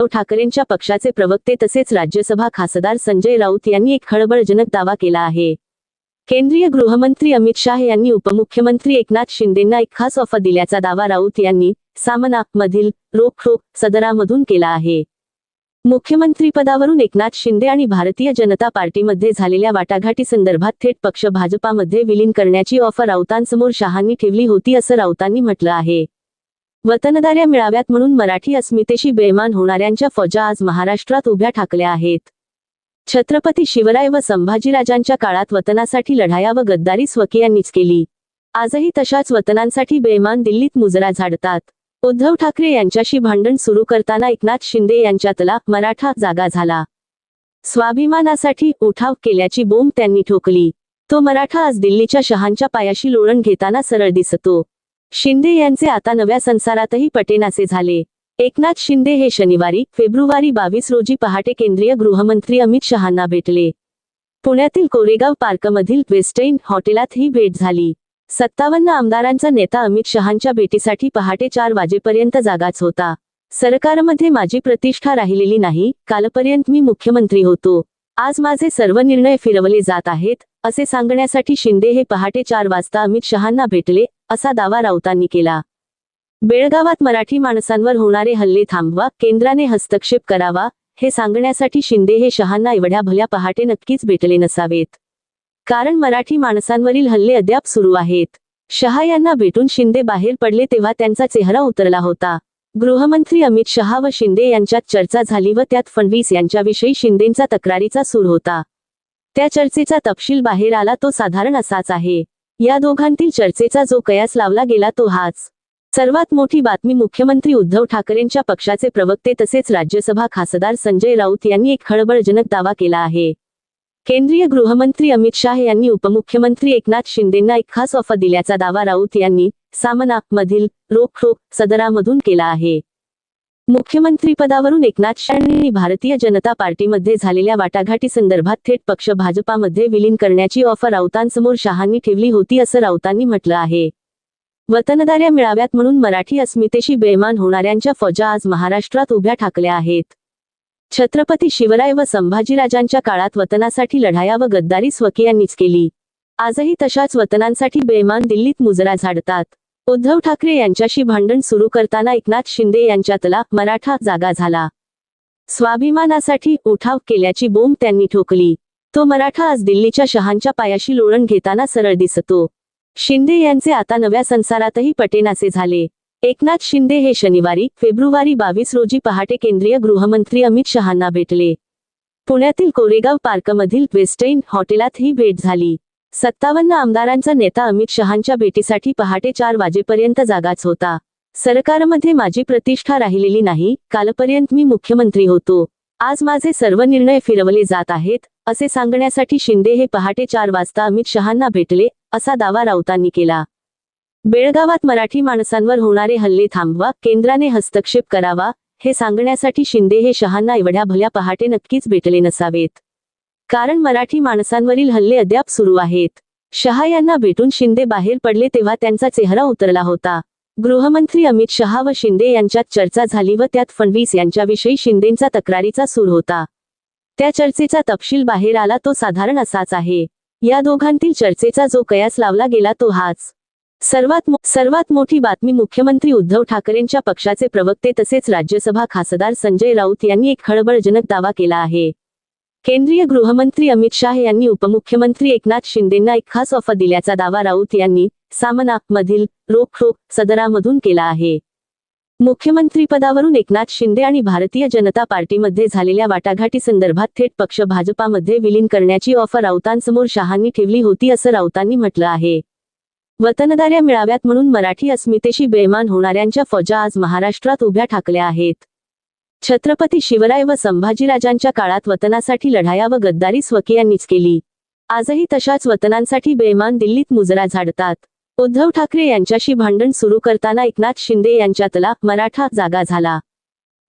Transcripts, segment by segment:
उद्धव ठाकरेंच्या पक्षाचे प्रवक्ते तसेच राज्यसभा खासदार संजय राऊत यांनी एक खळबळजनक दावा केला आहे. केंद्रीय गृहमंत्री अमित शाह यांनी उपमुख्यमंत्री एकनाथ शिंदेंना एक खास ऑफर दिल्याचा दावा राऊत यांनी सामना मधील रोखोक सदरामधून केला आहे. मुख्यमंत्रीपदावरून एकनाथ शिंदे आणि भारतीय जनता पार्टीमध्ये झालेल्या वाटाघाटी संदर्भात थेट पक्ष भाजपामध्ये विलीन करण्याची ऑफर राऊतांसमोर शहांनी ठेवली होती असं राऊतांनी म्हटलं आहे. वतनदाऱ्या मिळाव्यात म्हणून मराठी अस्मितेशी बेमान होणाऱ्यांच्या फौजा आज महाराष्ट्रात उभ्या ठाकल्या आहेत. छत्रपती शिवराय व संभाजीराजांच्या काळात वतनासाठी लढाया व गद्दारी स्वकीयांनीच केली. आजही तशाच वतनांसाठी बेमान दिल्लीत मुजरा झाडतात. उद्धव ठाकरे यांच्याशी भांडण सुरू करताना एकनाथ शिंदे यांच्यातला मराठा जागा झाला. स्वाभिमानासाठी उठाव केल्याची बोंब त्यांनी ठोकली. तो मराठा आज दिल्लीच्या शहांच्या पायाशी लोळण घेताना सरळ दिसतो. शिंदे यांचे आता नव्या संसारातही पटेनासे झाले. एकनाथ शिंदे हे शनिवारी फेब्रुवारी बावीस रोजी पहाटे केंद्रीय गृहमंत्री अमित शहांना भेटले. पुण्यातील कोरेगाव पार्कमधील वेस्टेन हॉटेलात ही भेट झाली. सत्तावन्न आमदारांचा नेता अमित शहांच्या भेटीसाठी पहाटे चार वाजेपर्यंत जागाच होता. सरकारमध्ये माझी प्रतिष्ठा राहिलेली नाही कालपर्यंत मी मुख्यमंत्री होतो. आज माझे सर्व निर्णय फिरवले जात आहेत असे सांगण्यासाठी शिंदे हे पहाटे चार वाजता अमित शहांना भेटले असा दावा राऊतांनी केला. बेळगावात मराठी माणसांवर होणारे हल्ले थांबवा केंद्राने हस्तक्षेप करावा हे सांगण्यासाठी शिंदे हे शहांना एवढ्या भल्या पहाटे नक्कीच भेटले नसावेत. कारण मराठी माणसांवरील हल्ले अद्याप सुरू आहेत. शहा यांना भेटून शिंदे बाहेर पडले तेव्हा त्यांचा चेहरा उतरला होता. गृहमंत्री अमित शहा व शिंदे यांच्यात चर्चा झाली व त्यात फडणवीस यांच्याविषयी शिंदेंचा तक्रारीचा सूर होता. त्या चर्चेचा तपशील बाहेर आला तो साधारण असाच आहे. या दोघांतील चर्चेचा जो कयास लावला गेला तो हाच. सर्वात मोठी बातमी मुख्यमंत्री उद्धव ठाकरेंच्या पक्षाचे प्रवक्ते तसेच राज्यसभा खासदार संजय राऊत यांनी एक खळबळजनक दावा केला आहे. केंद्रीय गृहमंत्री अमित शाह यांनी उपमुख्यमंत्री एकनाथ शिंदेंना एक खास ऑफर दिल्याचा दावा राऊत यांनी सामना मधील रोखोक सदरामधून केला आहे. मुख्यमंत्रीपदावरून एकनाथ शिंदे भारतीय जनता पार्टीमध्ये झालेल्या वाटाघाटी संदर्भात थेट पक्ष भाजपामध्ये विलीन करण्याची ऑफर राऊतांसमोर शहांनी ठेवली होती असं राऊतांनी म्हटलं आहे. वतनदाऱ्या मिळाव्यात म्हणून मराठी अस्मितेशी बेमान होणाऱ्यांच्या फौजा आज महाराष्ट्रात उभ्या ठाकल्या आहेत. छत्रपती शिवराय व संभाजीराजांच्या काळात वतनासाठी लढाया व गद्दारी स्वकीयांनीच केली. आजही तशाच वतनांसाठी बेमान दिल्लीत मुजरा झाडतात. उद्धव ठाकरे यांच्याशी भांडण सुरू करताना एकनाथ शिंदे यांच्यातला मराठा जागा झाला. स्वाभिमानासाठी उठाव केल्याची बोंब त्यांनी ठोकली. तो मराठा आज दिल्लीच्या शहांच्या पायाशी लोळण घेताना सरळ दिसतो. शिंदे यांचे आता नव्या संसारातही पटेनासे झाले. एकनाथ शिंदे हे शनिवारी फेब्रुवारी बावीस रोजी पहाटे केंद्रीय गृहमंत्री अमित शहांना भेटले. पुण्यातील कोरेगाव पार्कमधील वेस्टईन हॉटेलात ही भेट झाली. सत्तावन्न आमदारांचा नेता अमित शहांच्या भेटीसाठी पहाटे चार वाजेपर्यंत जागाच होता. सरकारमध्ये माझी प्रतिष्ठा राहिलेली नाही कालपर्यंत मी मुख्यमंत्री होतो. आज माझे सर्व निर्णय फिरवले जात आहेत असे सांगण्यासाठी शिंदे हे पहाटे चार वाजता अमित शहांना भेटले असा दावा राऊतांनी केला. बेळगावात मराठी माणसांवर होणारे हल्ले थांबवा केंद्राने हस्तक्षेप करावा हे सांगण्यासाठी शिंदे हे शहांना एवढ्या भल्या पहाटे नक्कीच भेटले नसावेत. कारण मराठी माणसांवरील हल्ले अद्याप सुरू आहेत. शहा यांना भेटून शिंदे बाहेर पडले तेव्हा त्यांचा चेहरा उतरला होता. गृहमंत्री अमित शहा व शिंदे यांच्यात चर्चा झाली व त्यात फडणवीस यांच्याविषयी शिंदेंचा तक्रारीचा सूर होता. त्या चर्चेचा तपशील बाहेर आला तो साधारण असाच आहे. या दोघांतील चर्चेचा जो कयास लावला गेला तो हाच. सर्वात सर्वात मोठी बातमी मुख्यमंत्री उद्धव ठाकरेंच्या पक्षाचे प्रवक्ते तसेच राज्यसभा खासदार संजय राऊत यांनी एक खळबळजनक दावा केला आहे. केंद्रीय गृहमंत्री अमित शाह यांनी उपमुख्यमंत्री एकनाथ शिंदेंना एक खास ऑफर दिल्याचा दावा राऊत यांनी सामना मधील रोखोक सदरामधून केला आहे. मुख्यमंत्रीपदावरून एकनाथ शिंदे आणि भारतीय जनता पार्टीमध्ये झालेल्या वाटाघाटी संदर्भात थेट पक्ष भाजपामध्ये विलीन करण्याची ऑफर राऊतांसमोर शहांनी ठेवली होती असं राऊतांनी म्हटलं आहे. वतनदाऱ्या मिळाव्यात म्हणून मराठी अस्मितेशी बेमान होणाऱ्यांच्या फौजा आज महाराष्ट्रात उभ्या ठाकल्या आहेत. छत्रपती शिवराय व संभाजीराजांच्या काळात वतनासाठी लढाया व गद्दारी स्वकीयांनीच केली. आजही तशाच वतनांसाठी बेमान दिल्लीत मुजरा झाडतात. उद्धव ठाकरे यांच्याशी भांडण सुरू करताना एकनाथ शिंदे यांच्यातला मराठा जागा झाला.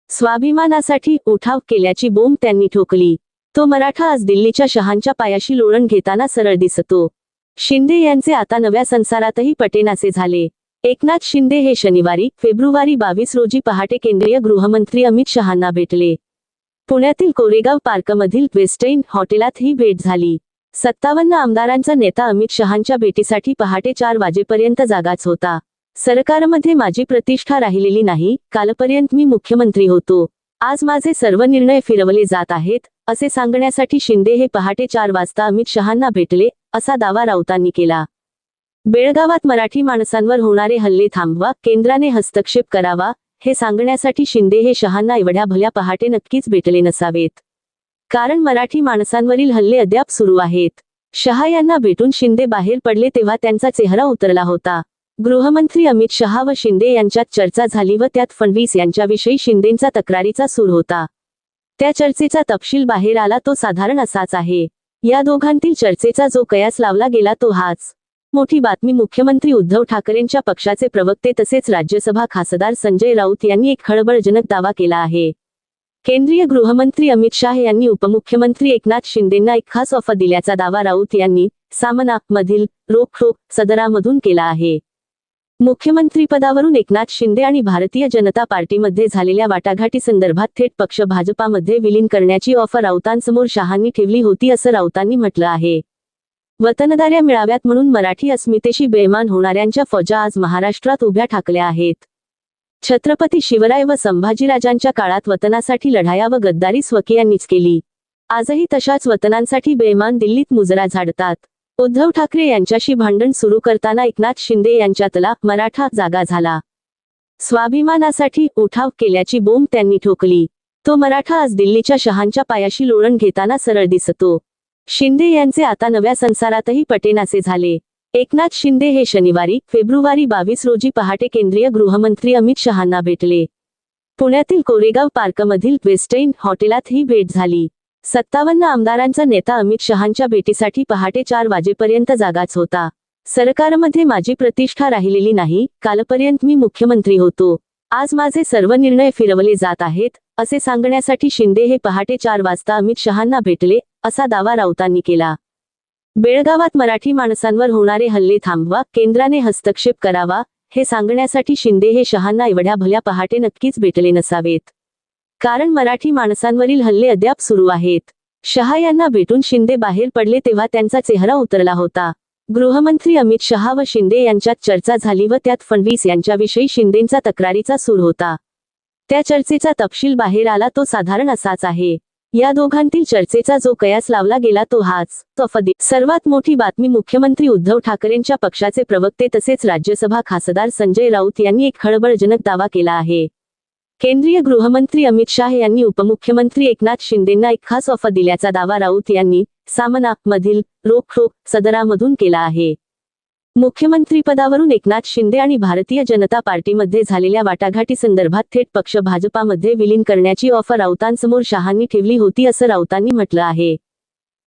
स्वाभिमानासाठी उठाव केल्याची बोंब त्यांनी ठोकली. तो मराठा आज दिल्लीच्या शहांच्या पायाशी लोळण घेताना सरळ दिसतो. शिंदे यांचे आता नव्या संसारातही पटेनासे झाले. एकनाथ शिंदे हे शनिवारी फेब्रुवारी बावीस रोजी पहाटे केंद्रीय गृहमंत्री अमित शहांना भेटले. पुण्यातील कोरेगाव पार्कमधील वेस्टईन हॉटेलात ही भेट झाली. सत्तावन्न आमदारांचा नेता अमित शहांच्या भेटीसाठी पहाटे चार वाजेपर्यंत जागाच होता. सरकारमध्ये माझी प्रतिष्ठा राहिलेली नाही कालपर्यंत मी मुख्यमंत्री होतो. आज माझे सर्व निर्णय फिरवले जात आहेत असे सांगण्यासाठी शिंदे हे पहाटे चार वाजता अमित शहांना भेटले असा दावा राऊतांनी केला. बेळगावात मराठी माणसांवर होणारे हल्ले थांबवा केंद्राने हस्तक्षेप करावा हे सांगण्यासाठी शिंदे हे शहांना एवढ्या भल्या पहाटे नक्कीच भेटले नसावेत. कारण मराठी माणसांवरील हल्ले अद्याप सुरू आहेत. शहा यांना भेटून शिंदे बाहेर पडले तेव्हा त्यांचा चेहरा उतरला होता. गृहमंत्री अमित शहा व शिंदे यांच्यात चर्चा झाली व त्यात फडणवीस यांच्याविषयी शिंदेंचा तक्रारीचा सूर होता. त्या चर्चेचा तपशील बाहेर आला तो साधारण असाच आहे. या दोघांतील चर्चेचा जो कयास लावला गेला तो हाच. मोठी बातमी. मुख्यमंत्री उद्धव ठाकरेंच्या पक्षाचे प्रवक्ते तसेच राज्यसभा खासदार संजय राऊत यांनी एक खळबळजनक दावा केला आहे. केंद्रीय गृहमंत्री अमित शाह यांनी उपमुख्यमंत्री एकनाथ शिंदेंना एक खास ऑफर दिल्याचा दावा राऊत यांनी सामना मधील रोखोक सदरामधून केला आहे. मुख्यमंत्रीपदावरून एकनाथ शिंदे आणि भारतीय जनता पार्टीमध्ये झालेल्या वाटाघाटी संदर्भात थेट पक्ष भाजपामध्ये विलीन करण्याची ऑफर राऊतांसमोर शहांनी ठेवली होती असं राऊतांनी म्हटलं आहे. वतनदाऱ्या मिळाव्यात म्हणून मराठी अस्मितेशी बेमान होणाऱ्यांच्या फौजा आज महाराष्ट्रात उभ्या ठाकल्या आहेत. छत्रपती शिवराय व संभाजीराजांच्या काळात वतनासाठी लढाया व गद्दारी स्वकीयांनीच केली. आजही तशाच वतनांसाठी बेमान दिल्लीत मुजरा झाडतात. उद्धव ठाकरे यांच्याशी भांडण सुरू करताना एकनाथ शिंदे यांच्यातला मराठा जागा झाला. स्वाभिमानासाठी उठाव केल्याची बोंब त्यांनी ठोकली. तो मराठा आज दिल्लीच्या शहांच्या पायाशी लोळण घेताना सरळ दिसतो. शिंदे यांचे आता नव्या संसारातही पटेनासे झाले. एकनाथ शिंदे हे शनिवारी फेब्रुवारी बावीस रोजी पहाटे केंद्रीय गृहमंत्री अमित शहांना भेटले. पुण्यातील कोरेगाव पार्कमधील वेस्टेन हॉटेलात ही भेट झाली. सत्तावन्न आमदारांचा नेता अमित शहांच्या भेटीसाठी पहाटे चार वाजेपर्यंत जागाच होता. सरकारमध्ये माझी प्रतिष्ठा राहिलेली नाही कालपर्यंत मी मुख्यमंत्री होतो. आज माझे सर्व निर्णय फिरवले जात आहेत असे सांगण्यासाठी शिंदे हे पहाटे चार वाजता अमित शहांना भेटले असा दावा राऊतांनी केला. बेळगावात मराठी माणसांवर होणारे हल्ले थांबवा केंद्राने हस्तक्षेप करावा हे सांगण्यासाठी शिंदे हे शहांना एवढ्या भल्या पहाटे नक्कीच भेटले नसावेत. कारण मराठी माणसांवरील हल्ले अद्याप सुरू आहेत. शहा यांना भेटून शिंदे बाहेर पडले तेव्हा त्यांचा चेहरा उतरला होता. गृहमंत्री अमित शहा व शिंदे यांच्यात चर्चा झाली व त्यात फडणवीस यांच्याविषयी शिंदेंचा तक्रारीचा सूर होता. त्या चर्चेचा तपशील बाहेर आला तो साधारण असाच आहे. या दोघांतील चर्चेचा जो कयास लावला गेला तो हाच तफदी सर्वात मोठी बातमी मुख्यमंत्री उद्धव ठाकरेंच्या पक्षाचे प्रवक्ते तसेच राज्यसभा खासदार संजय राऊत यांनी एक खळबळजनक दावा केला आहे. केंद्रीय गृहमंत्री अमित शाह यांनी उपमुख्यमंत्री एकनाथ शिंदेंना एक खास ऑफर दिल्याचा दावा राऊत यांनी सामना मधील रोख सदरामधून केला आहे. मुख्यमंत्रीपदावरून एकनाथ शिंदे आणि भारतीय जनता पार्टीमध्ये झालेल्या वाटाघाटी संदर्भात थेट पक्ष भाजपामध्ये विलीन करण्याची ऑफर राऊतांसमोर शहांनी ठेवली होती असं राऊतांनी म्हटलं आहे.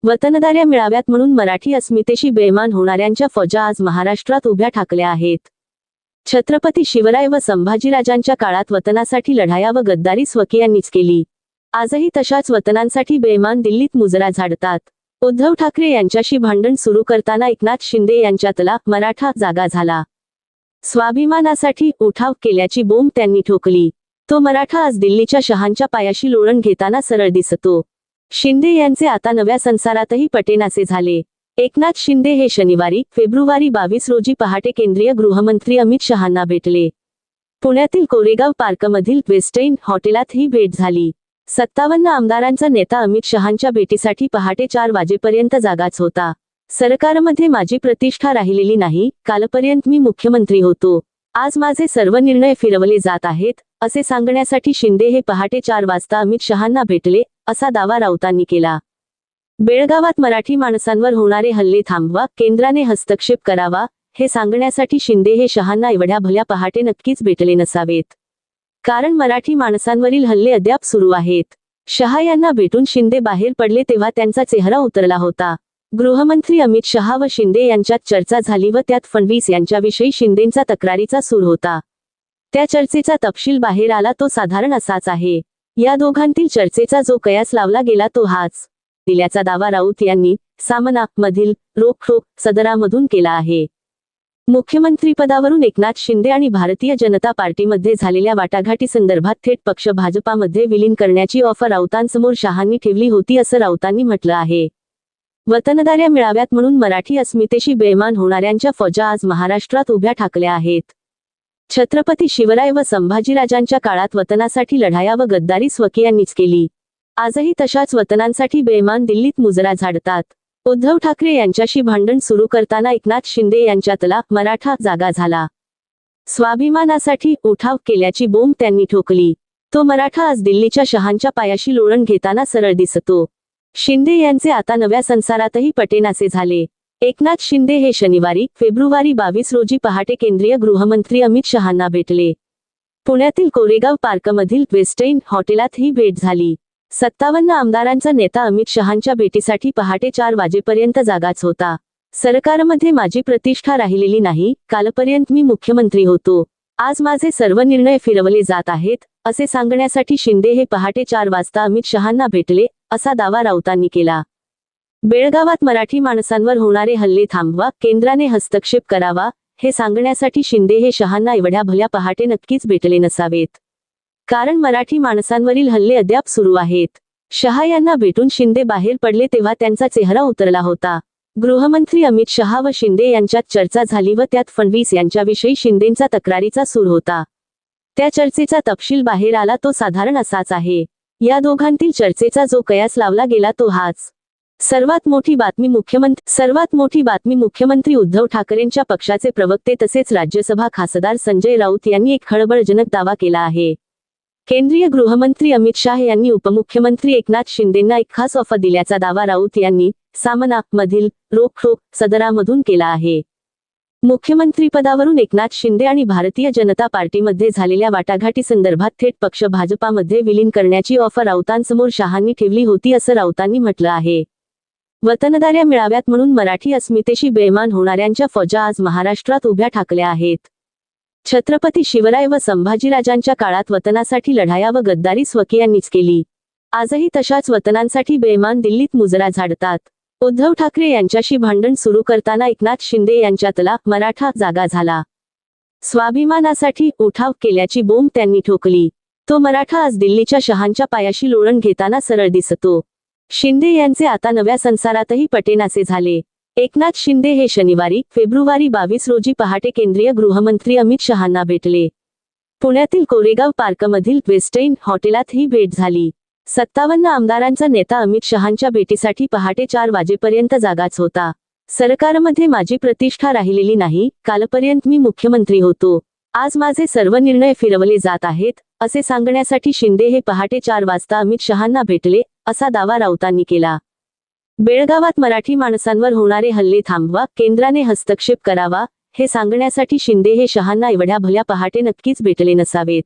वतनदाऱ्या मिळाव्यात म्हणून मराठी अस्मितेशी बेमान होणाऱ्यांच्या फौजा आज महाराष्ट्रात उभ्या ठाकल्या आहेत. छत्रपती शिवराय व संभाजीराजांच्या काळात वतनासाठी लढाया व गद्दारी स्वकीयांनीच केली. आजही तशाच वतनांसाठी बेमान दिल्लीत मुजरा झाडतात. उद्धव ठाकरे यांच्याशी भांडण सुरू करताना एकनाथ शिंदे यांच्यातला मराठा जागा झाला. स्वाभिमानासाठी उठाव केल्याची बोंब त्यांनी ठोकली. तो मराठा आज दिल्लीच्या शहांच्या पायाशी लोळण घेताना सरळ दिसतो. शिंदे यांचे आता नव्या संसारातही पटेनासे झाले. एकनाथ शिंदे हे शनिवारी फेब्रुवारी बावीस रोजी पहाटे केंद्रीय गृहमंत्री अमित शहांना भेटले. पुण्यातील कोरेगाव पार्कमधील वेस्टेन हॉटेलात ही भेट झाली. सत्तावन्न आमदारांचा नेता अमित शहांच्या भेटीसाठी पहाटे चार वाजेपर्यंत जागाच होता. सरकारमध्ये माझी प्रतिष्ठा राहिलेली नाही कालपर्यंत मी मुख्यमंत्री होतो. आज माझे सर्व निर्णय फिरवले जात आहेत असे सांगण्यासाठी शिंदे हे पहाटे चार वाजता अमित शहांना भेटले असा दावा राऊतांनी केला. बेळगावात मराठी माणसांवर होणारे हल्ले थांबवा केंद्राने हस्तक्षेप करावा हे सांगण्यासाठी शिंदे हे शहांना एवढ्या भल्या पहाटे नक्कीच भेटले नसावेत. कारण मराठी माणसांवरील हल्ले अद्याप सुरू आहेत. शहा यांना भेटून शिंदे बाहेर पडले तेव्हा त्यांचा चेहरा उतरला होता. गृहमंत्री अमित शहा व शिंदे यांच्यात चर्चा झाली व त्यात फडणवीस यांच्याविषयी शिंदेंचा तक्रारीचा सूर होता. त्या चर्चेचा तपशील बाहेर आला तो साधारण असाच आहे. या दोघांतील चर्चेचा जो कयास लावला गेला तो हाच. दिल्याचा दावा राऊत यांनी सामना मधील रोखोक सदरामधून केला आहे. मुख्यमंत्रीपदावरून एकनाथ शिंदे आणि भारतीय जनता पार्टीमध्ये झालेल्या वाटाघाटी संदर्भात थेट पक्ष भाजपामध्ये विलीन करण्याची ऑफर राऊतांसमोर शहांनी ठेवली होती असं राऊतांनी म्हटलं आहे. वतनदाऱ्या मिळाव्यात म्हणून मराठी अस्मितेशी बेमान होणाऱ्यांच्या फौजा आज महाराष्ट्रात उभ्या ठाकल्या आहेत. छत्रपती शिवराय व संभाजीराजांच्या काळात वतनासाठी लढाया व गद्दारी स्वकीयांनीच केली. आजही तशाच वतनांसाठी बेमान दिल्लीत मुजरा झाडतात. उद्धव ठाकरे यांच्याशी भांडण सुरू करताना एकनाथ शिंदे यांच्यातला मराठा जागा झाला. स्वाभिमानासाठी उठाव केल्याची बोंब त्यांनी ठोकली. तो मराठा आज दिल्लीच्या शहांच्या पायाशी लोळण घेताना सरळ दिसतो. शिंदे यांचे आता नव्या संसारातही पटेनासे झाले. एकनाथ शिंदे हे शनिवारी फेब्रुवारी बावीस रोजी पहाटे केंद्रीय गृहमंत्री अमित शहांना भेटले. पुण्यातील कोरेगाव पार्कमधील वेस्टेन हॉटेलात ही भेट झाली. सत्तावन्न आमदारांचा नेता अमित शहांच्या भेटीसाठी पहाटे चार वाजेपर्यंत जागाच होता. सरकारमध्ये माझी प्रतिष्ठा राहिलेली नाही कालपर्यंत मी मुख्यमंत्री होतो. आज माझे सर्व निर्णय फिरवले जात आहेत असे सांगण्यासाठी शिंदे हे पहाटे चार वाजता अमित शहांना भेटले असा दावा राऊतांनी केला. बेळगावात मराठी माणसांवर होणारे हल्ले थांबवा केंद्राने हस्तक्षेप करावा हे सांगण्यासाठी शिंदे हे शहांना एवढ्या भल्या पहाटे नक्कीच भेटले नसावेत. कारण मराठी माणसांवरील हल्ले अद्याप सुरू आहेत. शहा यांना भेटून शिंदे बाहेर पडले तेव्हा त्यांचा चेहरा उतरला होता. गृहमंत्री अमित शहा व शिंदे यांच्यात चर्चा झाली व त्यात फडणवीस यांच्याविषयी शिंदेंचा तक्रारीचा सूर होता. त्या चर्चेचा तपशील बाहेर आला तो साधारण असाच आहे. या दोघांतील चर्चेचा जो कयास लावला गेला तो हाच. सर्वात मोठी बातमी मुख्यमंत्री सर्वात मोठी बातमी मुख्यमंत्री उद्धव ठाकरेंच्या पक्षाचे प्रवक्ते तसेच राज्यसभा खासदार संजय राऊत यांनी एक खळबळजनक दावा केला आहे. केंद्रीय गृहमंत्री अमित शाह यांनी उपमुख्यमंत्री एकनाथ शिंदेंना एक खास ऑफर दिल्याचा दावा राऊत यांनी सामना मधील रोखोक सदरामधून केला आहे. मुख्यमंत्रीपदावरून एकनाथ शिंदे आणि भारतीय जनता पार्टीमध्ये झालेल्या वाटाघाटी संदर्भात थेट पक्ष भाजपामध्ये विलीन करण्याची ऑफर राऊतांसमोर शहांनी ठेवली होती असं राऊतांनी म्हटलं आहे. वतनदाऱ्या मिळाव्यात म्हणून मराठी अस्मितेशी बेमान होणाऱ्यांच्या फौजा आज महाराष्ट्रात उभ्या ठाकल्या आहेत. छत्रपती शिवराय व संभाजीराजांच्या काळात वतनासाठी लढाया व गद्दारी स्वकीयांनीच केली. आजही तशाच वतनांसाठी बेमान दिल्लीत मुजरा झाडतात. उद्धव ठाकरे यांच्याशी भांडण सुरू करताना एकनाथ शिंदे यांच्यातला मराठा जागा झाला. स्वाभिमानासाठी उठाव केल्याची बोंब त्यांनी ठोकली. तो मराठा आज दिल्लीच्या शहांच्या पायाशी लोळण घेताना सरळ दिसतो. शिंदे यांचे आता नव्या संसारातही पटेनासे झाले. एकनाथ शिंदे हे शनिवारी फेब्रुवारी बावीस रोजी पहाटे केंद्रीय गृहमंत्री अमित शहांना भेटले. पुण्यातील कोरेगाव पार्कमधील वेस्टेन हॉटेलात ही भेट झाली. सत्तावन्न आमदारांचा नेता अमित शहांच्या भेटीसाठी पहाटे चार वाजेपर्यंत जागाच होता. सरकारमध्ये माझी प्रतिष्ठा राहिलेली नाही कालपर्यंत मी मुख्यमंत्री होतो. आज माझे सर्व निर्णय फिरवले जात आहेत असे सांगण्यासाठी शिंदे हे पहाटे चार वाजता अमित शहांना भेटले असा दावा राऊतांनी केला. बेळगावात मराठी माणसांवर होणारे हल्ले थांबवा केंद्राने हस्तक्षेप करावा हे सांगण्यासाठी शिंदे हे शहांना एवढ्या भल्या पहाटे नक्कीच भेटले नसावेत.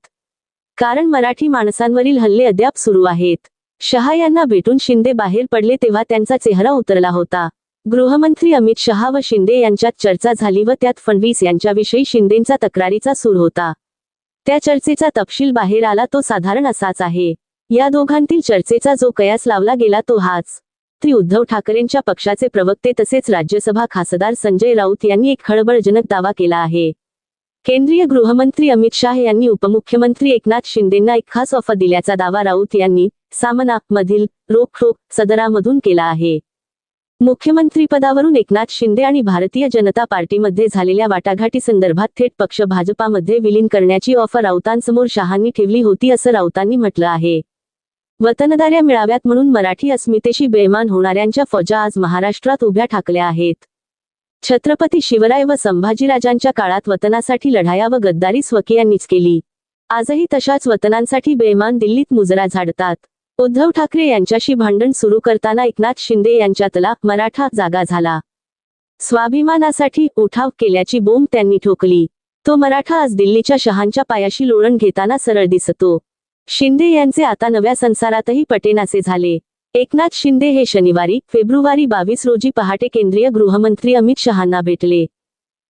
कारण मराठी माणसांवरील हल्ले अद्याप सुरू आहेत. शहा यांना भेटून शिंदे बाहेर पडले तेव्हा त्यांचा चेहरा उतरला होता. गृहमंत्री अमित शहा व शिंदे यांच्यात चर्चा झाली व त्यात फडणवीस यांच्याविषयी शिंदेंचा तक्रारीचा सूर होता. त्या चर्चेचा तपशील बाहेर आला तो साधारण असाच आहे. या दोघांतील चर्चेचा जो कयास लावला गेला तो हाच. मुख्यमंत्री उद्धव ठाकरेंच्या पक्षाचे प्रवक्ते तसेच राज्यसभा खासदार संजय राऊत यांनी एक खळबळजनक दावा केला आहे. केंद्रीय गृहमंत्री अमित शाह यांनी उपमुख्यमंत्री एकनाथ शिंदेंना एक खास ऑफर दिल्याचा दावा राऊत यांनी सामना मधील रोखोक सदरामधून केला आहे. मुख्यमंत्रीपदावरून एकनाथ शिंदे आणि भारतीय जनता पार्टीमध्ये झालेल्या वाटाघाटी संदर्भात थेट पक्ष भाजपामध्ये विलीन करण्याची ऑफर राऊतांसमोर शहांनी ठेवली होती असं राऊतांनी म्हटलं आहे. वतनदाऱ्या मिळाव्यात म्हणून मराठी अस्मितेशी बेमान होणाऱ्यांच्या फौजा आज महाराष्ट्रात उभ्या ठाकल्या आहेत. छत्रपती शिवराय व संभाजीराजांच्या काळात वतनासाठी लढाया व गद्दारी स्वकीयांनीच केली. आजही तशाच वतनांसाठी बेमान दिल्लीत मुजरा झाडतात. उद्धव ठाकरे यांच्याशी भांडण सुरू करताना एकनाथ शिंदे यांच्यातला मराठा जागा झाला. स्वाभिमानासाठी उठाव केल्याची बोंब त्यांनी ठोकली. तो मराठा आज दिल्लीच्या शहांच्या पायाशी लोळण घेताना सरळ दिसतो. शिंदे यांचे आता नव्या संसारातही पटेनासे झाले. एकनाथ शिंदे हे शनिवारी फेब्रुवारी बावीस रोजी पहाटे केंद्रीय गृहमंत्री अमित शहांना भेटले.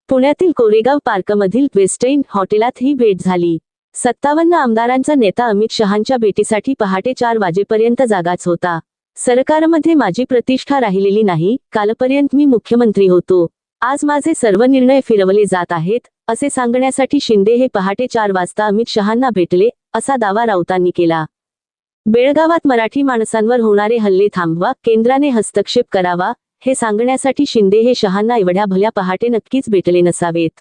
पुण्यातील कोरेगाव पार्कमधील वेस्टेन हॉटेलात ही भेट झाली. सत्तावन्न आमदारांचा नेता अमित शहांच्या भेटीसाठी पहाटे चार वाजेपर्यंत जागाच होता. सरकारमध्ये माझी प्रतिष्ठा राहिलेली नाही कालपर्यंत मी मुख्यमंत्री होतो. आज माझे सर्व निर्णय फिरवले जात आहेत असे सांगण्यासाठी शिंदे हे पहाटे चार वाजता अमित शहांना भेटले असा दावा राऊतांनी केला. बेळगावात मराठी माणसांवर होणारे हल्ले थांबवा केंद्राने हस्तक्षेप करावा हे सांगण्यासाठी शिंदे हे शहांना एवढ्या भल्या पहाटे नक्कीच भेटले नसावेत.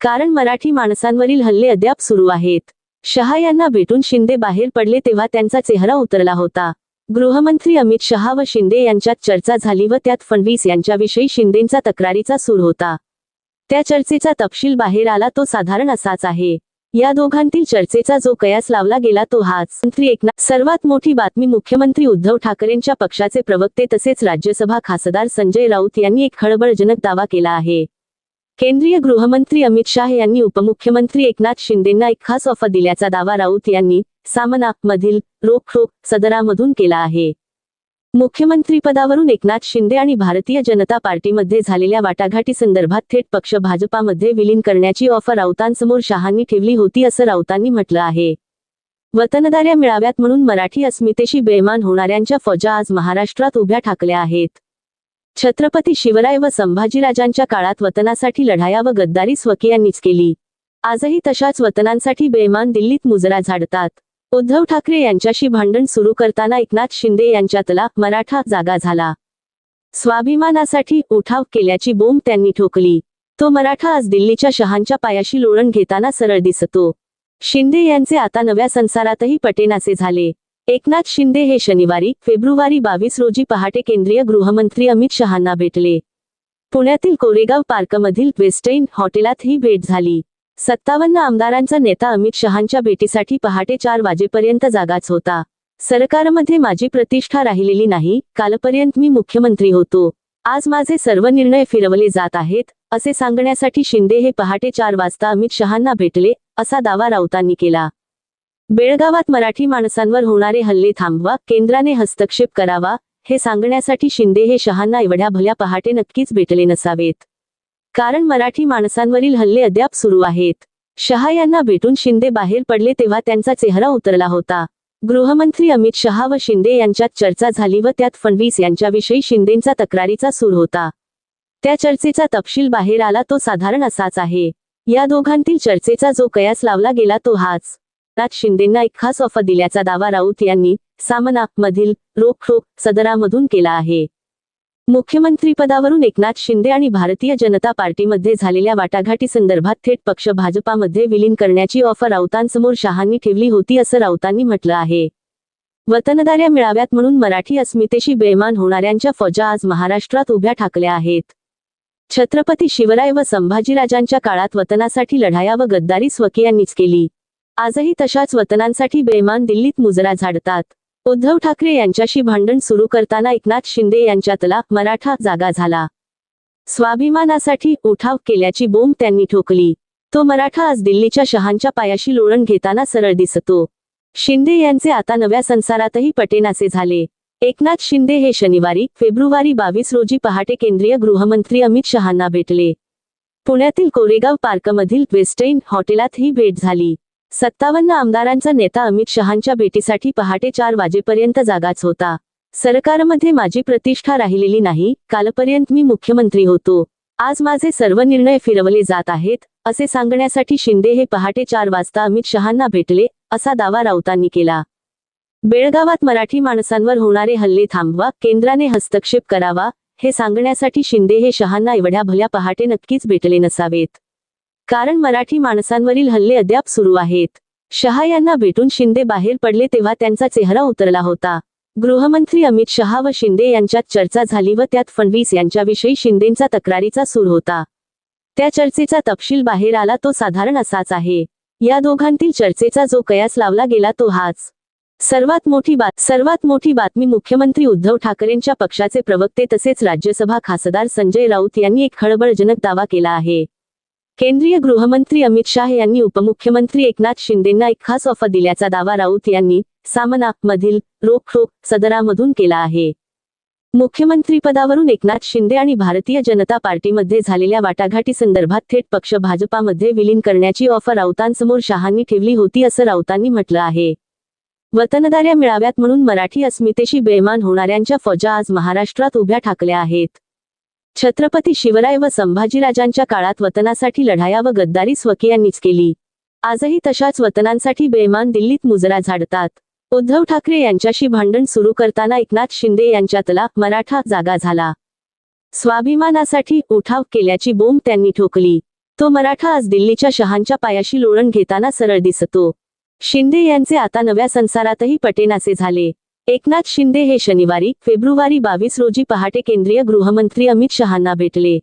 कारण मराठी माणसांवरील हल्ले अद्याप सुरू आहेत. शहा यांना भेटून शिंदे बाहेर पडले तेव्हा त्यांचा चेहरा उतरला होता. गृहमंत्री अमित शहा व शिंदे यांच्यात चर्चा झाली व त्यात फडणवीस यांच्याविषयी शिंदेंचा तक्रारीचा सूर होता. त्या चर्चेचा तपशील बाहेर आला तो साधारण असाच आहे. या दोघांतील चर्चेचा जो कयास लावला गेला तो हाच. मंत्री एकनाथ सर्वात मोठी बातमी मुख्यमंत्री उद्धव ठाकरेंच्या पक्षाचे प्रवक्ते तसेच राज्यसभा खासदार संजय राऊत यांनी एक खळबळजनक दावा केला आहे. केंद्रीय गृहमंत्री अमित शाह यांनी उपमुख्यमंत्री एकनाथ शिंदेंना एक खास ऑफर दिल्याचा दावा राऊत यांनी सामना मधील रोखोक सदरामधून केला आहे. मुख्यमंत्रीपदावरून एकनाथ शिंदे आणि भारतीय जनता पार्टीमध्ये झालेल्या वाटाघाटी संदर्भात थेट पक्ष भाजपामध्ये विलीन करण्याची ऑफर राऊतांसमोर शहांनी ठेवली होती असं राऊतांनी म्हटलं आहे. वतनदाऱ्या मिळाव्यात म्हणून मराठी अस्मितेशी बेमान होणाऱ्यांच्या फौजा आज महाराष्ट्रात उभ्या ठाकल्या आहेत. छत्रपती शिवराय व संभाजीराजांच्या काळात वतनासाठी लढाया व गद्दारी स्वकीयांनीच केली. आजही तशाच वतनांसाठी बेमान दिल्लीत मुजरा झाडतात. उद्धव ठाकरे यांच्याशी भांडण सुरू करताना एकनाथ शिंदे यांच्यातला मराठा जागा झाला. स्वाभिमानासाठी उठाव केल्याची बोंब त्यांनी ठोकली. तो मराठा आज दिल्लीच्या शहांच्या पायाशी लोळण घेताना सरळ दिसतो. शिंदे यांचे आता नव्या संसारातही पटेनासे झाले. एकनाथ शिंदे हे शनिवारी फेब्रुवारी बावीस रोजी पहाटे केंद्रीय गृहमंत्री अमित शहांना भेटले. पुण्यातील कोरेगाव पार्कमधील वेस्टेन हॉटेलात ही भेट झाली. सत्तावन्न आमदारांचा नेता अमित शहांच्या भेटीसाठी पहाटे चार वाजेपर्यंत जागाच होता. सरकारमध्ये माझी प्रतिष्ठा राहिलेली नाही कालपर्यंत मी मुख्यमंत्री होतो. आज माझे सर्व निर्णय फिरवले जात आहेत असे सांगण्यासाठी शिंदे हे पहाटे चार वाजता अमित शहांना भेटले असा दावा राऊतांनी केला. बेळगावात मराठी माणसांवर होणारे हल्ले थांबवा केंद्राने हस्तक्षेप करावा हे सांगण्यासाठी शिंदे हे शहांना एवढ्या भल्या पहाटे नक्कीच भेटले नसावेत. कारण मराठी माणसांवरील हल्ले अद्याप सुरू आहेत. शहा यांना भेटून शिंदे बाहेर पडले तेव्हा त्यांचा चेहरा उतरला होता. गृहमंत्री अमित शहा व शिंदे यांच्यात चर्चा झाली व त्यात फडणवीस यांच्याविषयी शिंदेंचा तक्रारीचा सूर होता. त्या चर्चेचा तपशील बाहेर आला तो साधारण असाच आहे. या दोघांतील चर्चेचा जो कयास लावला गेला तो हाच. त्यात शिंदेंना एक खास ऑफर दिल्याचा दावा राऊत यांनी सामना मधील रोखरोख सदरामधून केला आहे. मुख्यमंत्रीपदावरून एकनाथ शिंदे आणि भारतीय जनता पार्टीमध्ये झालेल्या वाटाघाटी संदर्भात थेट पक्ष भाजपामध्ये विलीन करण्याची ऑफर राऊतांसमोर शहांनी ठेवली होती असं राऊतांनी म्हटलं आहे. वतनदाऱ्या मिळाव्यात म्हणून मराठी अस्मितेशी बेमान होणाऱ्यांच्या फौजा आज महाराष्ट्रात उभ्या ठाकल्या आहेत. छत्रपती शिवराय व संभाजीराजांच्या काळात वतनासाठी लढाया व गद्दारी स्वकीयांनीच केली. आजही तशाच वतनांसाठी बेमान दिल्लीत मुजरा झाडतात. उद्धव ठाकरे यांच्याशी भांडण सुरू करताना एकनाथ शिंदे यांच्यातला मराठा जागा झाला. स्वाभिमानासाठी उठाव केल्याची बोंब त्यांनी ठोकली. तो मराठा आज दिल्लीच्या शहांच्या पायाशी लोळण घेताना सरळ दिसतो. शिंदे यांचे आता नव्या संसारातही पटेनासे झाले. एकनाथ शिंदे हे शनिवारी फेब्रुवारी बावीस रोजी पहाटे केंद्रीय गृहमंत्री अमित शहांना भेटले. पुण्यातील कोरेगाव पार्कमधील वेस्टेन हॉटेलात ही भेट झाली. सत्तावन्न आमदारांचा नेता अमित शहांच्या भेटीसाठी पहाटे चार वाजेपर्यंत जागाच होता. सरकारमध्ये माझी प्रतिष्ठा राहिलेली नाही कालपर्यंत मी मुख्यमंत्री होतो. आज माझे सर्व निर्णय फिरवले जात आहेत असे सांगण्यासाठी शिंदे हे पहाटे चार वाजता अमित शहांना भेटले असा दावा राऊतांनी केला. बेळगावात मराठी माणसांवर होणारे हल्ले थांबवा केंद्राने हस्तक्षेप करावा हे सांगण्यासाठी शिंदे हे शहांना एवढ्या भल्या पहाटे नक्कीच भेटले नसावेत. कारण मराठी माणसांवरील हल्ले अद्याप सुरू आहेत. शहा यांना भेटून शिंदे बाहेर पडले तेव्हा त्यांचा चेहरा उतरला होता. गृहमंत्री अमित शहा व शिंदे यांच्यात चर्चा झाली व त्यात फडणवीस यांच्याविषयी शिंदेंचा तक्रारीचा सूर होता. त्या चर्चेचा तपशील बाहेर आला तो साधारण असाच आहे. या दोघांतील चर्चेचा जो कयास लावला गेला तो हाच. सर्वात मोठी बात सर्वात मोठी बातमी मुख्यमंत्री उद्धव ठाकरेंच्या पक्षाचे प्रवक्ते तसेच राज्यसभा खासदार संजय राऊत यांनी एक खळबळजनक दावा केला आहे. केंद्रीय गृहमंत्री अमित शाह यांनी उपमुख्यमंत्री एकनाथ शिंदेंना एक खास ऑफर दिल्याचा दावा राऊत यांनी सामना मधील रोखोक सदरामधून केला आहे. मुख्यमंत्रीपदावरून एकनाथ शिंदे आणि भारतीय जनता पार्टीमध्ये झालेल्या वाटाघाटी संदर्भात थेट पक्ष भाजपामध्ये विलीन करण्याची ऑफर राऊतांसमोर शहांनी ठेवली होती असं राऊतांनी म्हटलं आहे. वतनदाऱ्या मिळाव्यात म्हणून मराठी अस्मितेशी बेमान होणाऱ्यांच्या फौजा आज महाराष्ट्रात उभ्या ठाकल्या आहेत. छत्रपती शिवराय व संभाजीराजांच्या काळात वतनासाठी लढाया व गद्दारी स्वकीयांनीच केली. आजही तशाच वतनांसाठी बेमान दिल्लीत मुजरा झाडतात. उद्धव ठाकरे यांच्याशी भांडण सुरू करताना एकनाथ शिंदे यांच्यातला मराठा जागा झाला. स्वाभिमानासाठी उठाव केल्याची बोंब त्यांनी ठोकली. तो मराठा आज दिल्लीच्या शहांच्या पायाशी लोळण घेताना सरळ दिसतो. शिंदे यांचे आता नव्या संसारातही पटेनासे झाले. एकनाथ शिंदे हे शनिवारी फेब्रुवारी बावीस रोजी पहाटे केंद्रीय गृहमंत्री अमित शहांना भेटले.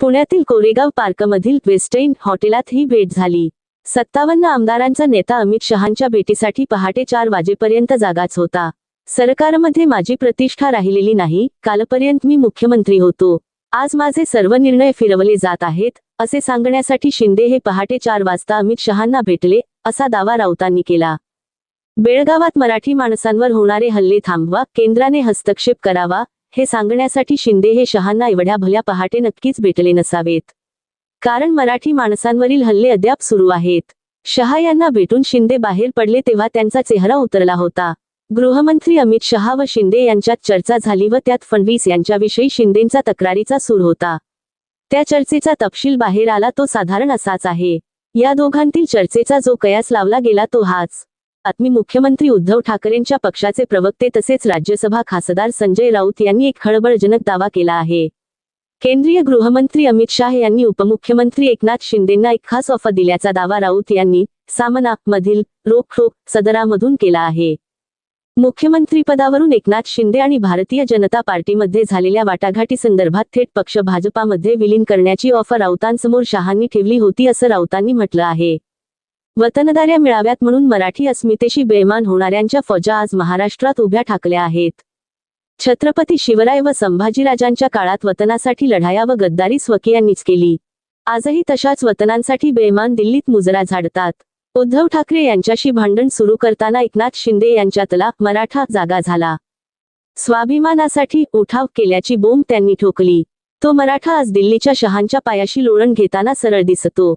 पुण्यातील कोरेगाव पार्कमधील वेस्टेन हॉटेलात ही भेट झाली. सत्तावन्न आमदारांचा नेता अमित शहांच्या भेटीसाठी पहाटे चार वाजेपर्यंत जागाच होता. सरकारमध्ये माझी प्रतिष्ठा राहिलेली नाही कालपर्यंत मी मुख्यमंत्री होतो. आज माझे सर्व निर्णय फिरवले जात आहेत असे सांगण्यासाठी शिंदे हे पहाटे चार वाजता अमित शहांना भेटले असा दावा राऊतांनी केला. बेळगावात मराठी माणसांवर होणारे हल्ले थांबवा केंद्राने हस्तक्षेप करावा हे सांगण्यासाठी शिंदे हे शहांना एवढ्या भल्या पहाटे नक्कीच भेटले नसावेत. कारण मराठी माणसांवरील हल्ले अद्याप सुरू आहेत. शहा यांना भेटून शिंदे बाहेर पडले तेव्हा त्यांचा चेहरा उतरला होता. गृहमंत्री अमित शहा व शिंदे यांच्यात चर्चा झाली व त्यात फडणवीस यांच्याविषयी शिंदेंचा तक्रारीचा सूर होता. त्या चर्चेचा तपशील बाहेर आला तो साधारण असाच आहे. या दोघांतील चर्चेचा जो कयास लावला गेला तो हाच. आत्मी मुख्यमंत्री उद्धव ठाकरेंच्या पक्षाचे प्रवक्ते तसेच राज्यसभा खासदार संजय राऊत यांनी एक खळबळजनक दावा केला आहे. केंद्रीय गृहमंत्री अमित शाह यांनी उपमुख्यमंत्री एकनाथ शिंदेंना एक खास ऑफर दिल्याचा दावा राऊत यांनी सामना मधील रोखोक सदरामधून केला आहे. मुख्यमंत्रीपदावरून एकनाथ शिंदे आणि भारतीय जनता पार्टीमध्ये झालेल्या वाटाघाटी संदर्भात थेट पक्ष भाजपामध्ये विलीन करण्याची ऑफर राऊतांसमोर शहांनी ठेवली होती असं राऊतांनी म्हटलं आहे. वतनदाऱ्या मिळाव्यात म्हणून मराठी अस्मितेशी बेमान होणाऱ्यांच्या फौजा आज महाराष्ट्रात उभ्या ठाकल्या आहेत. छत्रपती शिवराय व संभाजीराजांच्या काळात वतनासाठी लढाया व गद्दारी स्वकीयांनीच केली. आजही तशाच वतनांसाठी बेमान दिल्लीत मुजरा झाडतात. उद्धव ठाकरे यांच्याशी भांडण सुरू करताना एकनाथ शिंदे यांच्यातला मराठा जागा झाला. स्वाभिमानासाठी उठाव केल्याची बोंब त्यांनी ठोकली. तो मराठा आज दिल्लीच्या शहांच्या पायाशी लोळण घेताना सरळ दिसतो.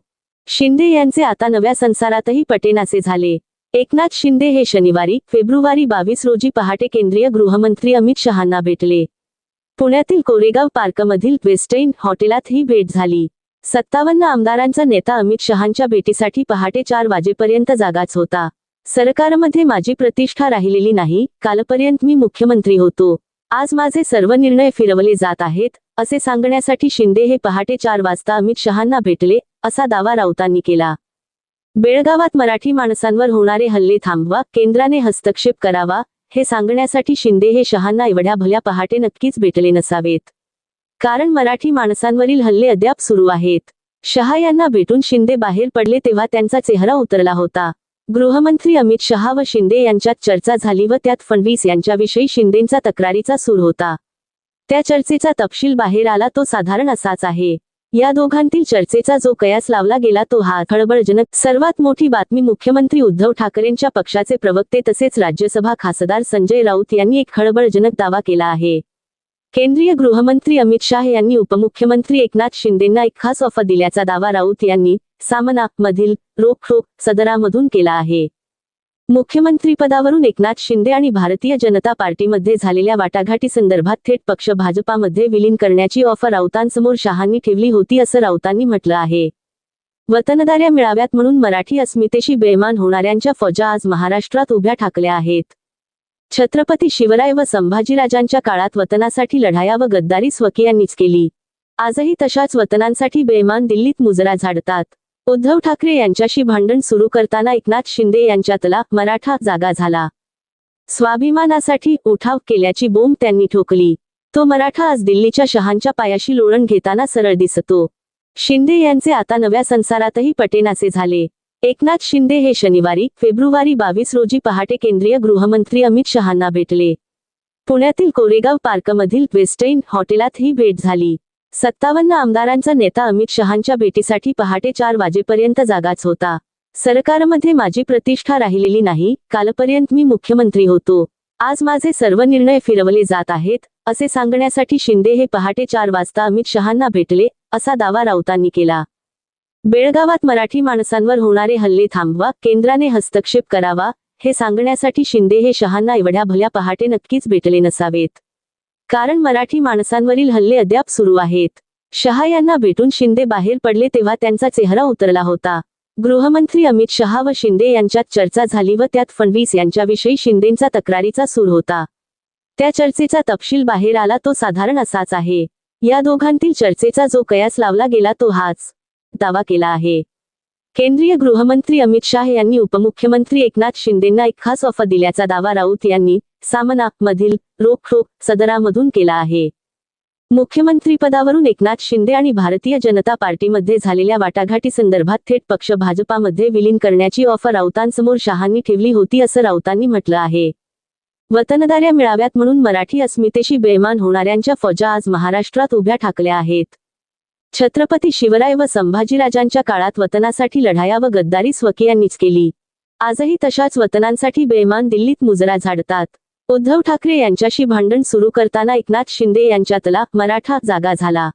शिंदे यांचे आता नव्या संसारातही पटेनासे झाले. एकनाथ शिंदे हे शनिवारी फेब्रुवारी बावीस रोजी पहाटे केंद्रीय गृहमंत्री अमित शहांना भेटले. पुण्यातील कोरेगाव पार्कमधील वेस्टेन हॉटेलात ही भेट झाली. सत्तावन्न आमदारांचा नेता अमित शहांच्या भेटीसाठी पहाटे चार वाजेपर्यंत जागाच होता. सरकारमध्ये माझी प्रतिष्ठा राहिलेली नाही कालपर्यंत मी मुख्यमंत्री होतो. आज माझे सर्व निर्णय फिरवले जात आहेत असे सांगण्यासाठी शिंदे हे पहाटे चार वाजता अमित शहांना भेटले असा दावा राऊतांनी केला. बेळगावात मराठी माणसांवर होणारे हल्ले थांबवा केंद्राने हस्तक्षेप करावा हे सांगण्यासाठी शिंदे हे शहांना एवढ्या भल्या पहाटे नक्कीच भेटले नसावेत. कारण मराठी माणसांवरील हल्ले अद्याप सुरू आहेत. शहा यांना भेटून शिंदे बाहेर पडले तेव्हा त्यांचा चेहरा उतरला होता. गृहमंत्री अमित शहा व शिंदे यांच्यात चर्चा झाली व त्यात फडणवीस यांच्याविषयी शिंदेंचा तक्रारीचा सूर होता. त्या चर्चेचा तपशील बाहेर आला तो साधारण असाच आहे. या दोघांतील चर्चेचा जो कयास लावला गेला तो हा खळबळजनक. सर्वात मोठी बातमी मुख्यमंत्री उद्धव ठाकरेंच्या पक्षाचे प्रवक्ते तसेच राज्यसभा खासदार संजय राऊत यांनी एक खळबळजनक दावा केला आहे. केंद्रीय गृहमंत्री अमित शाह यांनी उपमुख्यमंत्री एकनाथ शिंदेंना एक खास ऑफर दिल्याचा दावा राऊत यांनी सामना मधील रोखोक सदरामधून केला आहे. मुख्यमंत्रीपदावरून एकनाथ शिंदे आणि भारतीय जनता पार्टीमध्ये झालेल्या वाटाघाटी संदर्भात थेट पक्ष भाजपामध्ये विलीन करण्याची ऑफर राऊतांसमोर शहांनी ठेवली होती असं राऊतांनी म्हटलं आहे. वतनदाऱ्या मिळाव्यात म्हणून मराठी अस्मितेशी बेमान होणाऱ्यांच्या फौजा आज महाराष्ट्रात उभ्या ठाकल्या आहेत. छत्रपती शिवराय व संभाजीराजांच्या काळात वतनासाठी लढाया व गद्दारी स्वकीयांनीच केली. आजही तशाच वतनांसाठी बेमान दिल्लीत मुजरा झाडतात. उद्धव ठाकरे यांच्याशी भांडण सुरू करताना एकनाथ शिंदे यांच्यातला मराठा जागा झाला. स्वाभिमानासाठी उठाव केल्याची बोंब त्यांनी ठोकली. तो मराठा आज दिल्लीच्या शहांच्या पायाशी लोळण घेताना सरळ दिसतो. शिंदे यांचे आता नव्या संसारातही पटेनासे झाले. एकनाथ शिंदे हे शनिवारी फेब्रुवारी बावीस रोजी पहाटे केंद्रीय गृहमंत्री अमित शहांना भेटले. पुण्यातील कोरेगाव पार्कमधील वेस्टेन हॉटेलात ही भेट झाली. सत्तावन्न आमदारांचा नेता अमित शहांच्या भेटीसाठी पहाटे चार वाजेपर्यंत जागाच होता. सरकारमध्ये माझी प्रतिष्ठा राहिलेली नाही कालपर्यंत मी मुख्यमंत्री होतो. आज माझे सर्व निर्णय फिरवले जात आहेत असे सांगण्यासाठी शिंदे हे पहाटे चार वाजता अमित शहांना भेटले असा दावा राऊतांनी केला. बेळगावात मराठी माणसांवर होणारे हल्ले थांबवा केंद्राने हस्तक्षेप करावा हे सांगण्यासाठी शिंदे हे शहांना एवढ्या भल्या पहाटे नक्कीच भेटले नसावेत. कारण मराठी माणसांवरील हल्ले अद्याप सुरू आहेत. शहा यांना भेटून शिंदे बाहेर पडले तेव्हा त्यांचा चेहरा उतरला होता. गृहमंत्री अमित शहा व शिंदे यांच्यात चर्चा झाली व त्यात फडणवीस यांच्याविषयी शिंदेंचा तक्रारीचा सूर होता. त्या चर्चेचा तपशील बाहेर आला तो साधारण असाच आहे. या दोघांतील चर्चेचा जो कयास लावला गेला तो हाच दावा केला आहे. केंद्रीय गृहमंत्री अमित शाह यांनी उपमुख्यमंत्री एकनाथ शिंदेंना एक खास ऑफर दिल्याचा दावा राऊत यांनी सामना मधील रोख सदरामधून केला आहे. मुख्यमंत्रीपदावरून एकनाथ शिंदे आणि भारतीय जनता पार्टीमध्ये झालेल्या वाटाघाटी संदर्भात थेट पक्ष भाजपामध्ये विलीन करण्याची ऑफर राऊतांसमोर शहांनी ठेवली होती असं राऊतांनी म्हटलं आहे. वतनदाऱ्या मिळाव्यात म्हणून मराठी अस्मितेशी बेमान होणाऱ्यांच्या फौजा आज महाराष्ट्रात उभ्या ठाकल्या आहेत. छत्रपती शिवराय व संभाजीराजांच्या काळात वतनासाठी लढाया व गद्दारी स्वकीयांनीच केली. आजही तशाच वतनांसाठी बेमान दिल्लीत मुजरा झाडतात. उद्धव ठाकरे यांच्याशी भांडण सुरू करताना एकनाथ शिंदे यांच्यातला मराठा जागा झाला.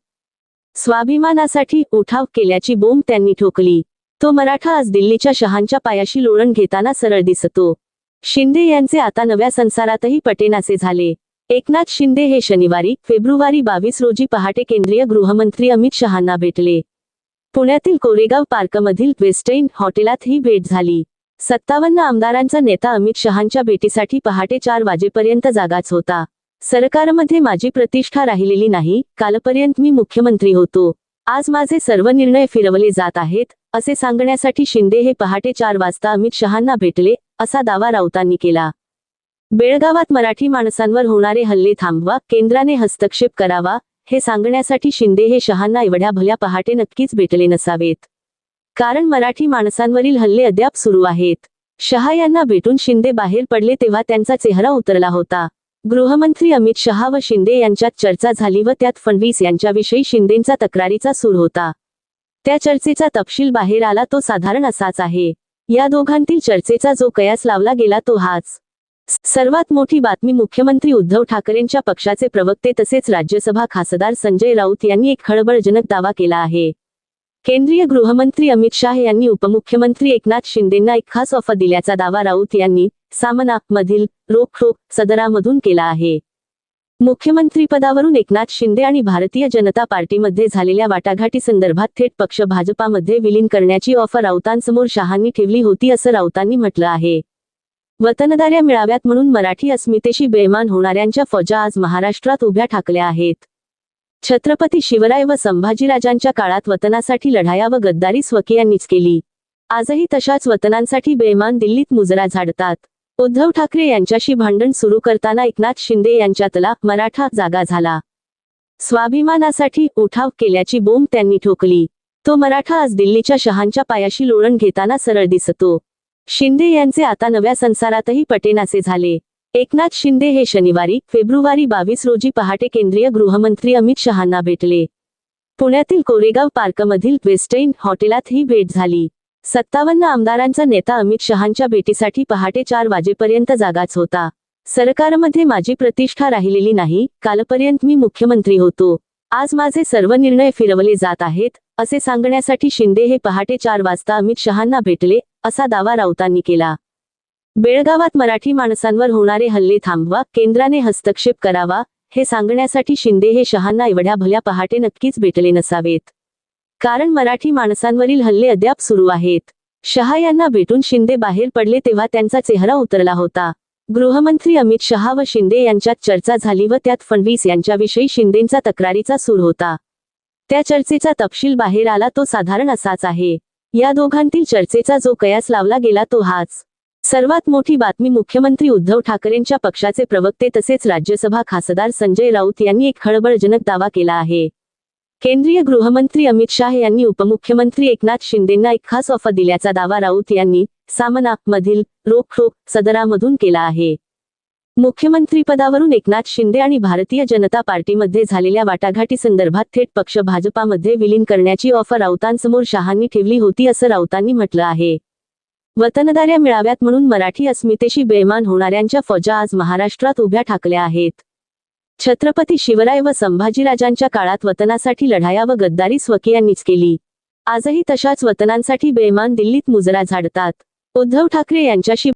स्वाभिमानासाठी उठाव केल्याची बोंब त्यांनी ठोकली. तो मराठा आज दिल्लीच्या शहांच्या पायाशी लोळण घेताना सरळ दिसतो. शिंदे यांचे आता नव्या संसारातही पटेनासे झाले. एकनाथ शिंदे हे शनिवारी फेब्रुवारी बावीस रोजी पहाटे केंद्रीय गृहमंत्री अमित शहांना भेटले. पुण्यातील कोरेगाव पार्कमधील वेस्टेन हॉटेलात ही भेट झाली. सत्तावन्न आमदारांचा नेता अमित शहांच्या भेटीसाठी पहाटे चार वाजेपर्यंत जागाच होता. सरकारमध्ये माझी प्रतिष्ठा राहिलेली नाही कालपर्यंत मी मुख्यमंत्री होतो. आज माझे सर्व निर्णय फिरवले जात आहेत असे सांगण्यासाठी शिंदे हे पहाटे चार वाजता अमित शहांना भेटले असा दावा राऊतांनी केला. बेळगावात मराठी माणसांवर होणारे हल्ले थांबवा केंद्राने हस्तक्षेप करावा हे सांगण्यासाठी शिंदे हे शहांना एवढ्या भल्या पहाटे नक्कीच भेटले नसावेत. कारण मराठी माणसांवरील हल्ले अद्याप सुरू आहेत. शहा यांना भेटून शिंदे बाहेर पडले तेव्हा त्यांचा चेहरा उतरला होता. गृहमंत्री अमित शहा व शिंदे यांच्यात चर्चा झाली व त्यात फडणवीस यांच्याविषयी शिंदेंचा तक्रारीचा सूर होता. त्या चर्चेचा तपशील बाहेर आला तो साधारण असाच आहे. या दोघांतील चर्चेचा जो कयास लावला गेला तो हाच. सर्वात मोठी बातमी मुख्यमंत्री उद्धव ठाकरेंच्या पक्षाचे प्रवक्ते तसेच राज्यसभा खासदार संजय राऊत यांनी एक खळबळजनक दावा केला आहे. केंद्रीय गृहमंत्री अमित शाह यांनी उपमुख्यमंत्री एकनाथ शिंदेंना एक खास ऑफर दिल्याचा दावा राऊत यांनी सामना मधील रोखोक सदरामधून केला आहे. मुख्यमंत्रीपदावरून एकनाथ शिंदे आणि भारतीय जनता पार्टीमध्ये झालेल्या वाटाघाटी संदर्भात थेट पक्ष भाजपामध्ये विलीन करण्याची ऑफर राऊतांसमोर शहांनी ठेवली होती असं राऊतांनी म्हटलं आहे. वतनदाऱ्या मिळाव्यात म्हणून मराठी अस्मितेशी बेमान होणाऱ्यांच्या फौजा आज महाराष्ट्रात उभ्या ठाकल्या आहेत. छत्रपती शिवराय व संभाजीराजांच्या काळात वतनासाठी लढाया व गद्दारी स्वकीयांनीच केली. आजही तशाच वतनांसाठी बेमान दिल्लीत मुजरा झाडतात. उद्धव ठाकरे यांच्याशी भांडण सुरू करताना एकनाथ शिंदे यांच्यातला मराठा जागा झाला. स्वाभिमानासाठी उठाव केल्याची बोंब त्यांनी ठोकली. तो मराठा आज दिल्लीच्या शहांच्या पायाशी लोळण घेताना सरळ दिसतो. शिंदे यांचे आता नव्या संसारातही पटेनासे झाले. एकनाथ शिंदे हे शनिवारी फेब्रुवारी बावीस रोजी पहाटे केंद्रीय गृहमंत्री अमित शहांना भेटले. पुण्यातील कोरेगाव पार्कमधील वेस्टेन हॉटेलात ही भेट झाली. सत्तावन्न आमदारांचा नेता अमित शहांच्या भेटीसाठी पहाटे चार वाजेपर्यंत जागाच होता. सरकारमध्ये माझी प्रतिष्ठा राहिलेली नाही कालपर्यंत मी मुख्यमंत्री होतो. आज माझे सर्व निर्णय फिरवले जात आहेत असे सांगण्यासाठी शिंदे हे पहाटे चार वाजता अमित शहांना भेटले असा दावा राऊतांनी केला. बेळगावात मराठी माणसांवर होणारे हल्ले थांबवा केंद्राने हस्तक्षेप करावा हे सांगण्यासाठी शिंदे हे शहांना एवढ्या भल्या पहाटे नक्कीच भेटले नसावेत. कारण मराठी माणसांवरील हल्ले अद्याप सुरू आहेत. शहा यांना भेटून शिंदे बाहेर पडले तेव्हा त्यांचा चेहरा उतरला होता. गृहमंत्री अमित शहा व शिंदे यांच्यात चर्चा झाली व त्यात फडणवीस यांच्याविषयी शिंदेंचा तक्रारीचा सूर होता. त्या चर्चेचा तपशील बाहेर आला तो साधारण असाच आहे. या दोघांतील चर्चेचा जो कयास लावला गेला तो हाच. सर्वात मोठी बातमी मुख्यमंत्री उद्धव ठाकरेंच्या पक्षाचे प्रवक्ते तसेच राज्यसभा खासदार संजय राऊत यांनी एक खळबळजनक दावा केला आहे. केंद्रीय गृहमंत्री अमित शाह यांनी उपमुख्यमंत्री एकनाथ शिंदेंना एक खास ऑफर दिल्याचा दावा राऊत यांनी सामना मधील रोखोक सदरामधून केला आहे. मुख्यमंत्रीपदावरून एकनाथ शिंदे आणि भारतीय जनता पार्टीमध्ये झालेल्या वाटाघाटी संदर्भात थेट पक्ष भाजपामध्ये विलीन करण्याची ऑफर राऊतांसमोर शहांनी ठेवली होती असं राऊतांनी म्हटलं आहे. वतनदाऱ्या मिळाव्यात म्हणून मराठी अस्मितेशी बेमान होणाऱ्यांच्या फौजा आज महाराष्ट्रात उभ्या ठाकल्या आहेत. छत्रपती शिवराय व संभाजीराजांच्या काळात वतनासाठी लढाया व गद्दारी स्वकीयांनीच केली. आजही तशाच वतनांसाठी बेमान दिल्लीत मुजरा झाडतात. उद्धव ठाकरे यांच्याशी